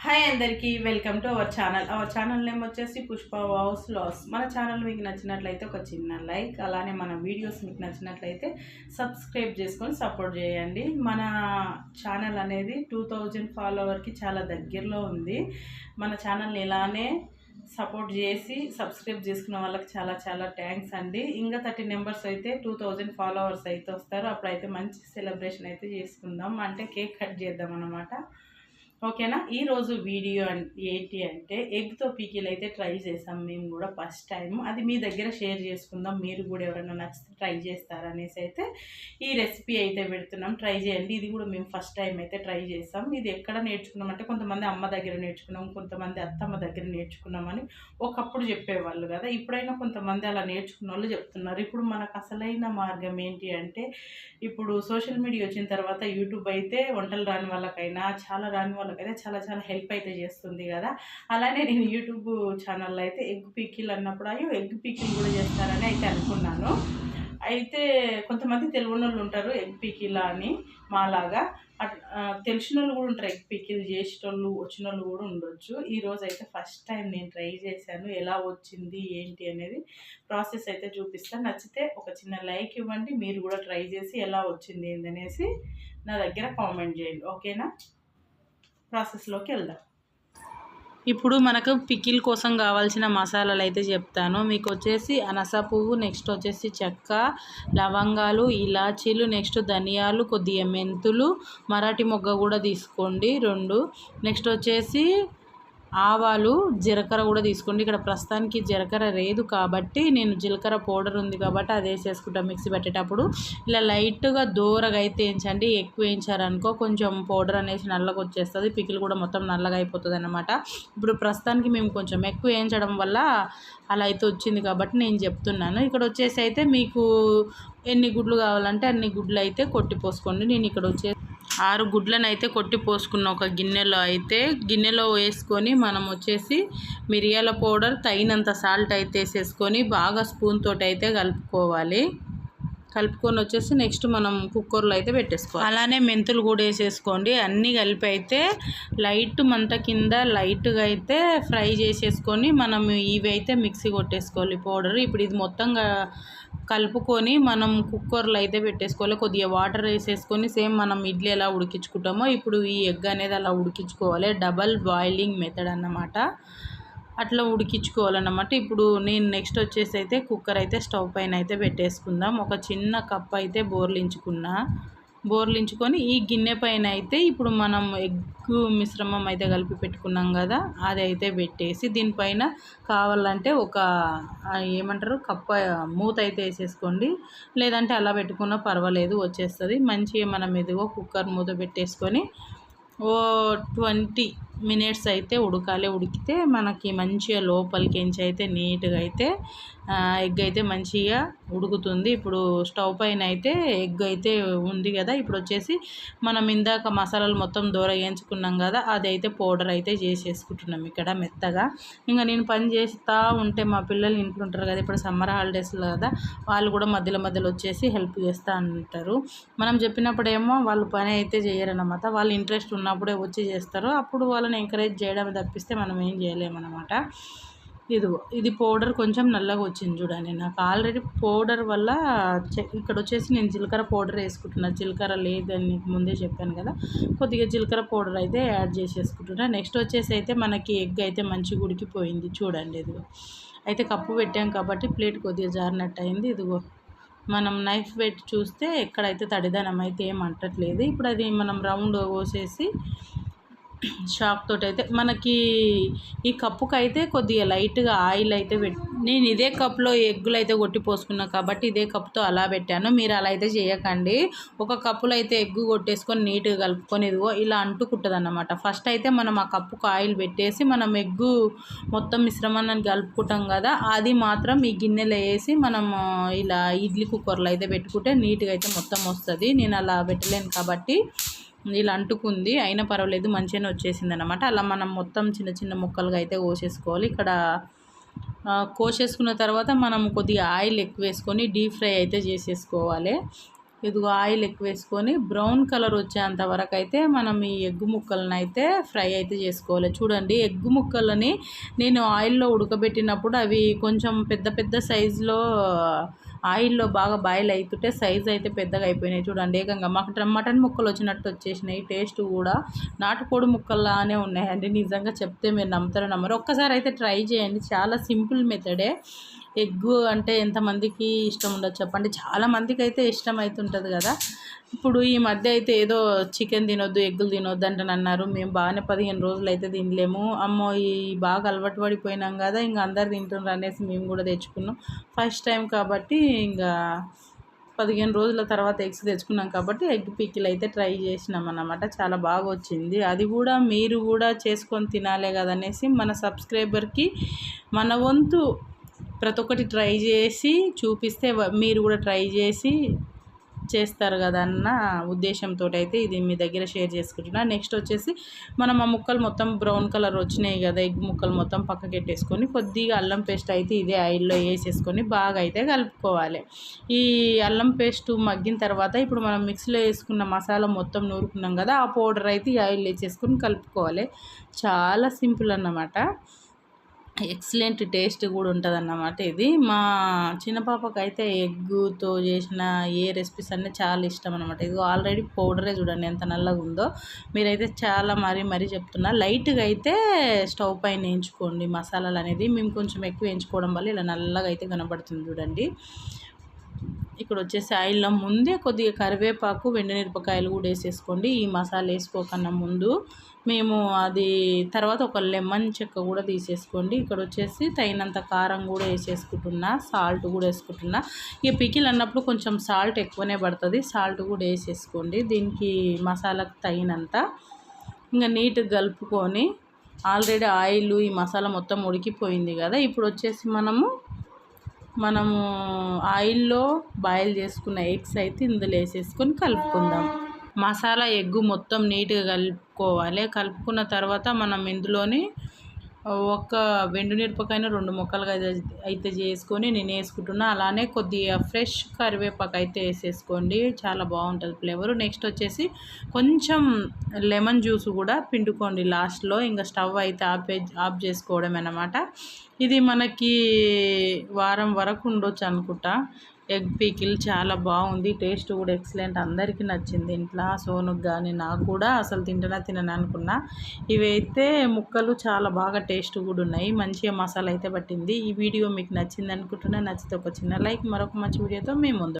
Hi అందరికీ welcome to our channel our channel name వచ్చేసి పుష్ప వాస్ లాస్ మన ఛానల్ మీకు నచ్చినట్లయితే ఒక చిన్న లైక్ అలానే మన వీడియోస్ మీకు నచ్చినట్లయితే సబ్స్క్రైబ్ చేసుకొని సపోర్ట్ చేయండి. మన ఛానల్ అనేది టూ థౌజండ్ ఫాలోవర్కి చాలా దగ్గరలో ఉంది. మన ఛానల్ని ఇలానే సపోర్ట్ చేసి సబ్స్క్రైబ్ చేసుకున్న వాళ్ళకి చాలా చాలా థ్యాంక్స్ అండి. ఇంకా థర్టీ నెంబర్స్ అయితే టూ థౌజండ్ ఫాలోవర్స్ అయితే వస్తారు. అప్పుడైతే మంచి సెలబ్రేషన్ అయితే చేసుకుందాం. అంటే కేక్ కట్ చేద్దాం అనమాట ఓకేనా? ఈరోజు వీడియో ఏంటి అంటే ఎగ్తో పీకిల్ అయితే ట్రై చేసాం మేము కూడా ఫస్ట్ టైం అది మీ దగ్గర షేర్ చేసుకుందాం. మీరు కూడా ఎవరైనా నచ్చితే ట్రై చేస్తారనేసి అయితే ఈ రెసిపీ అయితే పెడుతున్నాం. ట్రై చేయండి. ఇది కూడా మేము ఫస్ట్ టైం అయితే ట్రై చేసాం. ఇది ఎక్కడ నేర్చుకున్నాం అంటే కొంతమంది అమ్మ దగ్గర నేర్చుకున్నాం కొంతమంది అత్తమ్మ దగ్గర నేర్చుకున్నామని ఒకప్పుడు చెప్పేవాళ్ళు కదా. ఇప్పుడైనా కొంతమంది అలా నేర్చుకున్న వాళ్ళు చెప్తున్నారు. ఇప్పుడు మనకు అసలైన మార్గం ఏంటి అంటే ఇప్పుడు సోషల్ మీడియా వచ్చిన తర్వాత యూట్యూబ్ అయితే వంటలు రాని వాళ్ళకైనా చాలా రాని వాళ్ళకైతే చాలా చాలా హెల్ప్ అయితే చేస్తుంది కదా. అలానే నేను యూట్యూబ్ ఛానల్లో అయితే ఎగ్ పికిల్ అన్నప్పుడు అయ్యో ఎగ్ పికిల్ కూడా చేస్తారని అయితే అనుకున్నాను. అయితే కొంతమంది తెలియని వాళ్ళు ఉంటారు ఎగ్ పికిలా అని మాలాగా. అట్- తెలిసిన వాళ్ళు కూడా ఉంటారు ఎగ్ పికిల్ చేసేటోళ్ళు వచ్చిన వాళ్ళు కూడా ఉండొచ్చు. ఈరోజు అయితే ఫస్ట్ టైం నేను ట్రై చేశాను ఎలా వచ్చింది ఏంటి అనేది ప్రాసెస్ అయితే చూపిస్తాను నచ్చితే ఒక చిన్న లైక్ ఇవ్వండి మీరు కూడా ట్రై చేసి ఎలా వచ్చింది ఏందనేసి నా దగ్గర కామెంట్ చేయండి. ఓకేనా? ప్రాసెస్లోకి వెళ్దాం. ఇప్పుడు మనకు పికిల్ కోసం కావాల్సిన మసాలాలు అయితే చెప్తాను. మీకు వచ్చేసి అనస పువ్వు నెక్స్ట్ వచ్చేసి చెక్క లవంగాలు ఇలాచీలు నెక్స్ట్ ధనియాలు కొద్దిగా మెంతులు మరాఠీ మొగ్గ కూడా తీసుకోండి. రెండు నెక్స్ట్ వచ్చేసి ఆవాలు జీలకర్ర కూడా తీసుకోండి. ఇక్కడ ప్రస్తుతానికి జీలకర్ర లేదు కాబట్టి నేను జీలకర్ర పౌడర్ ఉంది కాబట్టి అది వేసేసుకుంటాను మిక్సీ పెట్టేటప్పుడు. ఇలా లైట్గా దూరగా అయితే వేయించండి. ఎక్కువ వేయించారనుకో కొంచెం పౌడర్ అనేసి నల్లగా వచ్చేస్తుంది. పికిల్ కూడా మొత్తం నల్లగా అయిపోతుంది అనమాట ఇప్పుడు ప్రస్తుతానికి మేము కొంచెం ఎక్కువ వేయించడం వల్ల అలా అయితే వచ్చింది కాబట్టి నేను చెప్తున్నాను. ఇక్కడ వచ్చేసి అయితే మీకు ఎన్ని గుడ్లు కావాలంటే అన్ని గుడ్లు అయితే కొట్టి పోసుకోండి. నేను ఇక్కడ వచ్చేసి ఆరు గుడ్లను అయితే కొట్టి పోసుకున్న ఒక గిన్నెలో అయితే గిన్నెలో వేసుకొని మనం వచ్చేసి మిరియాల పౌడర్ తగినంత సాల్ట్ అయితే వేసేసుకొని బాగా స్పూన్ తోటి అయితే కలుపుకోవాలి. కలుపుకొని వచ్చేసి నెక్స్ట్ మనం కుక్కర్లో అయితే పెట్టేసుకోవాలి. అలానే మెంతులు కూడా వేసేసుకోండి. అన్నీ కలిపి అయితే లైట్ మంట కింద లైట్గా అయితే ఫ్రై చేసేసుకొని మనం ఇవి అయితే మిక్సీ కొట్టేసుకోవాలి. పౌడర్ ఇప్పుడు ఇది మొత్తంగా కలుపుకొని మనం కుక్కర్లో అయితే పెట్టేసుకోవాలి. కొద్దిగా వాటర్ వేసేసుకొని సేమ్ మనం ఇడ్లీ ఎలా ఉడికించుకుంటామో ఇప్పుడు ఈ ఎగ్ అనేది అలా ఉడికించుకోవాలి. డబల్ బాయిలింగ్ మెథడ్ అన్నమాట. అట్లా ఉడికించుకోవాలన్నమాట. ఇప్పుడు నేను నెక్స్ట్ వచ్చేసి అయితే కుక్కర్ అయితే స్టవ్ పైన అయితే పెట్టేసుకుందాం. ఒక చిన్న కప్ అయితే బోర్లించుకున్నా. బోర్లించుకొని ఈ గిన్నె పైన అయితే ఇప్పుడు మనం ఎగ్ మిశ్రమం అయితే కలిపి పెట్టుకున్నాం కదా అది అయితే పెట్టేసి దీనిపైన కావాలంటే ఒక ఏమంటారు కప్ప మూత అయితే వేసేసుకోండి. లేదంటే అలా పెట్టుకున్నా పర్వాలేదు వచ్చేస్తుంది. మంచిగా మనం ఎదుగో కుక్కర్ మూత పెట్టేసుకొని ఓ ట్వంటీ మినిట్స్ అయితే ఉడకాలి. ఉడికితే మనకి మంచిగా లోపలికి ఎంచైతే అయితే నీట్గా అయితే ఎగ్ అయితే మంచిగా ఉడుకుతుంది. ఇప్పుడు స్టవ్ పైన అయితే ఎగ్ అయితే ఉంది కదా ఇప్పుడు వచ్చేసి మనం ఇందాక మసాలాలు మొత్తం దూర వేయించుకున్నాం కదా అది అయితే పౌడర్ అయితే చేసేసుకుంటున్నాం ఇక్కడ మెత్తగా. ఇంకా నేను పని చేస్తూ ఉంటే మా పిల్లలు ఇంట్లో ఉంటారు కదా ఇప్పుడు సమ్మర్ హాలిడేస్లో కదా వాళ్ళు కూడా మధ్యలో మధ్యలో వచ్చేసి హెల్ప్ చేస్తూ ఉంటారు. మనం చెప్పినప్పుడేమో వాళ్ళు పని అయితే చేయరన్నమాట. వాళ్ళు ఇంట్రెస్ట్ ఉన్నప్పుడే వచ్చి చేస్తారు. అప్పుడు వాళ్ళని ఎంకరేజ్ చేయడం తప్పిస్తే మనం ఏం చేయలేమన్నమాట. ఇదిగో ఇది పౌడర్ కొంచెం నల్లగా వచ్చింది చూడండి. నాకు ఆల్రెడీ పౌడర్ వల్ల చె- ఇక్కడ వచ్చేసి నేను జీలకర్ర పౌడర్ వేసుకుంటున్నా. జీలకర్ర లేదని నీకు ముందే చెప్పాను కదా. కొద్దిగా జీలకర్ర పౌడర్ అయితే యాడ్ చేసేసుకుంటున్నా. నెక్స్ట్ వచ్చేసి అయితే మనకి ఎగ్ అయితే మంచిగా ఉడికిపోయింది చూడండి ఇదిగో. అయితే కప్పు పెట్టాం కాబట్టి ప్లేట్ కొద్దిగా జారినట్టు అయింది ఇదిగో మనం నైఫ్ పెట్టి చూస్తే ఎక్కడైతే తడిదనం అయితే ఏం అంటట్లేదు. ఇప్పుడు అది మనం రౌండ్ కోసేసి షాక్ తోటి అయితే మనకి ఈ కప్పుకు అయితే కొద్దిగా లైట్గా ఆయిల్ అయితే పెట్ నేను ఇదే కప్లో ఎగ్గులు అయితే కొట్టి పోసుకున్నా కాబట్టి ఇదే కప్తో అలా పెట్టాను. మీరు అలా అయితే చేయకండి. ఒక కప్పులో అయితే ఎగ్గు కొట్టేసుకొని నీట్గా కలుపుకొని ఇదిగో ఇలా అంటుకుంటుంది అన్నమాట ఫస్ట్ అయితే మనం ఆ కప్పుకు ఆయిల్ పెట్టేసి మనం ఎగ్గు మొత్తం మిశ్రమాన్ని కలుపుకుంటాం కదా అది మాత్రం ఈ గిన్నెలో వేసి మనం ఇలా ఇడ్లీ కుక్కర్లో అయితే పెట్టుకుంటే నీట్గా అయితే మొత్తం వస్తుంది. నేను అలా పెట్టలేను కాబట్టి ఇలా అంటుకుంది. అయినా పర్వాలేదు మంచిగానే వచ్చేసింది అనమాట అలా మనం మొత్తం చిన్న చిన్న ముక్కలుగా అయితే కోసేసుకోవాలి. ఇక్కడ కోసేసుకున్న తర్వాత మనం కొద్దిగా ఆయిల్ ఎక్కువ వేసుకొని డీప్ ఫ్రై అయితే చేసేసుకోవాలి. ఇదిగో ఆయిల్ ఎక్కువ వేసుకొని బ్రౌన్ కలర్ వచ్చేంత వరకు అయితే మనం ఈ ఎగ్గు ముక్కలను అయితే ఫ్రై అయితే చేసుకోవాలి. చూడండి ఎగ్గు ముక్కలని నేను ఆయిల్లో ఉడకబెట్టినప్పుడు అవి కొంచెం పెద్ద పెద్ద సైజులో ఆయిల్లో బాగా బాయిల్ అవుతుంటే సైజ్ అయితే పెద్దగా అయిపోయినాయి. చూడండి ఏకంగా మాకు మటన్ ముక్కలు వచ్చినట్టు వచ్చేసినాయి. టేస్ట్ కూడా నాటుకోడి ముక్కల్లానే ఉన్నాయండి. నిజంగా చెప్తే మీరు నమ్ముతారో నమ్మరు. ఒక్కసారి అయితే ట్రై చేయండి. చాలా సింపుల్ మెథడే ఎగ్ అంటే ఎంతమందికి ఇష్టం ఉండదు చెప్పండి. చాలామందికి అయితే ఇష్టం అవుతుంటుంది కదా. ఇప్పుడు ఈ మధ్య అయితే ఏదో చికెన్ తినొద్దు ఎగ్గులు తినొద్దు అంటే అన్నారు. మేము బాగానే పదిహేను రోజులు అయితే తినలేము. అమ్మో ఈ బాగా అలవాటు పడిపోయినాం కదా ఇంకా అందరు తింటున్నారు అనేసి మేము కూడా తెచ్చుకున్నాం. ఫస్ట్ టైం కాబట్టి ఇంకా పదిహేను రోజుల తర్వాత ఎగ్స్ తెచ్చుకున్నాం కాబట్టి ఎగ్ పిక్కిలు అయితే ట్రై చేసినాం అన్నమాట. చాలా బాగా వచ్చింది. అది కూడా మీరు కూడా చేసుకొని తినాలే కదనేసి మన సబ్స్క్రైబర్కి మన వంతు ప్రతి ఒక్కటి ట్రై చేసి చూపిస్తే మీరు కూడా ట్రై చేసి చేస్తారు కదా అన్న ఉద్దేశంతో అయితే ఇది మీ దగ్గర షేర్ చేసుకుంటున్నా. నెక్స్ట్ వచ్చేసి మనం ఆ ముక్కలు మొత్తం బ్రౌన్ కలర్ వచ్చినాయి కదా ఎగ్ ముక్కలు మొత్తం పక్కకి పెట్టేసుకొని కొద్దిగా అల్లం పేస్ట్ అయితే ఇదే ఆయిల్లో వేసేసుకొని బాగా అయితే కలుపుకోవాలి. ఈ అల్లం పేస్ట్ మగ్గిన తర్వాత ఇప్పుడు మనం మిక్సీలో వేసుకున్న మసాలా మొత్తం నూరుకున్నాం కదా ఆ పౌడర్ అయితే ఈ ఆయిల్ వేసేసుకొని కలుపుకోవాలి. చాలా సింపుల్ అన్నమాట. ఎక్సలెంట్ టేస్ట్ కూడా ఉంటుంది అన్నమాట ఇది. మా చిన్న పాపకి అయితే ఎగ్గుతో చేసిన ఏ రెసిపీస్ అన్నీ చాలా ఇష్టం అనమాట ఇది ఆల్రెడీ పౌడరే చూడండి ఎంత నల్లగా ఉందో మీరైతే చాలా మరీ మరీ చెప్తున్నా. లైట్గా అయితే స్టవ్ పైన వేయించుకోండి మసాలాలు అనేది మేము కొంచెం ఎక్కువ వేయించుకోవడం వల్ల ఇలా నల్లగా అయితే కనబడుతుంది చూడండి. ఇక్కడ వచ్చేసి ఆయిల్లో ముందే కొద్దిగా కరివేపాకు మిరపకాయలు కూడా వేసేసుకోండి. ఈ మసాలా వేసుకోకన్నా ముందు మేము అది తర్వాత ఒక లెమన్ చెక్క కూడా తీసేసుకోండి. ఇక్కడ వచ్చేసి తగినంత కారం కూడా వేసేసుకుంటున్నా సాల్ట్ కూడా వేసుకుంటున్నా. ఇక పికిల్ అన్నప్పుడు కొంచెం సాల్ట్ ఎక్కువనే పడుతుంది. సాల్ట్ కూడా వేసేసుకోండి. దీనికి మసాలాకు తగినంత ఇంకా నీట్గా కలుపుకొని ఆల్రెడీ ఆయిల్ ఈ మసాలా మొత్తం ఉడికిపోయింది కదా. ఇప్పుడు వచ్చేసి మనము మనము ఆయిల్లో బాయిల్ చేసుకున్న ఎగ్స్ అయితే ఇందులో వేసేసుకొని కలుపుకుందాం. మసాలా ఎగ్గు మొత్తం నీట్గా కలుపుకోవాలి. కలుపుకున్న తర్వాత మనం ఇందులోని ఒక వెండు మిరపకాయను రెండు ముక్కలుగా అయితే చేసుకొని నేను వేసుకుంటున్నా. అలానే కొద్దిగా ఫ్రెష్ కరివేపాకు అయితే వేసేసుకోండి. చాలా బాగుంటుంది ఫ్లేవర్. నెక్స్ట్ వచ్చేసి కొంచెం లెమన్ జ్యూస్ కూడా పిండుకోండి లాస్ట్లో. ఇంకా స్టవ్ అయితే ఆపే ఆఫ్ చేసుకోవడం అనమాట ఇది మనకి వారం వరకు ఉండొచ్చు అనుకుంటా. ఎగ్ పీకిల్ చాలా బాగుంది. టేస్ట్ కూడా ఎక్సలెంట్. అందరికీ నచ్చింది. ఇంట్లో సోనుకు కానీ నాకు కూడా అసలు తింటనా తినను అనుకున్నా. ఇవైతే ముక్కలు చాలా బాగా టేస్ట్ కూడా ఉన్నాయి. మంచిగా మసాలా అయితే పట్టింది. ఈ వీడియో మీకు నచ్చింది అనుకుంటున్నా నచ్చితే ఒక చిన్న లైక్ మరొక మంచి వీడియోతో మేము ముందు